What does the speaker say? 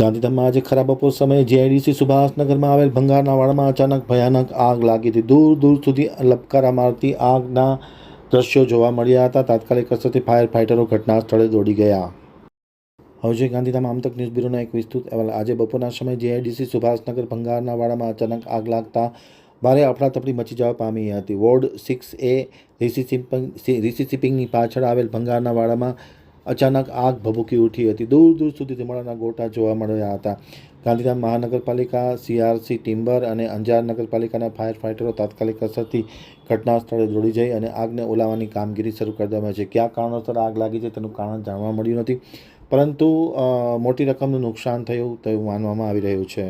ગાંધીધામમાં આજે ખરાબ બપોર સમયે જીઆઈડીસી સુભાષનગરમાં આવેલ ભંગારના વાડામાં અચાનક ભયાનક આગ લાગી હતી દૂર દૂર સુધી લપકારા મારતી આગના દ્રશ્યો જોવા મળ્યા હતા. તાત્કાલિક અસરથી ફાયર ફાઇટરો ઘટના સ્થળે દોડી ગયા. હવે છે ગાંધીધામ આમતક ન્યૂઝ બ્યુરોના એક વિસ્તૃત અહેવાલ. આજે બપોરના સમયે જીઆઈડીસી સુભાષનગર ભંગારના વાડામાં અચાનક આગ લાગતા ભારે અફડાતફડી મચી જવા પામી હતી. વોર્ડ સિક્સ એ રીસી સિપિંગ રીસી પાછળ આવેલ ભંગારના વાડામાં અચાનક આગ ભભૂકી ઉઠી હતી. દૂર દૂર સુધી ધુમાડાના ગોટા જોવા મળ્યા હતા. ગાંધીધામ મહાનગરપાલિકા, સીઆરસી, ટિમ્બર અને અંજાર નગરપાલિકાના ફાયર ફાઇટરો તાત્કાલિક અસરથી ઘટના સ્થળે દોડી જઈ અને આગને ઓલાવવાની કામગીરી શરૂ કરી દેવામાં છે. કયા કારણોસર આગ લાગી છે તેનું કારણ જાણવા મળ્યું નથી, પરંતુ મોટી રકમનું નુકસાન થયું તેવું માનવામાં આવી રહ્યું છે.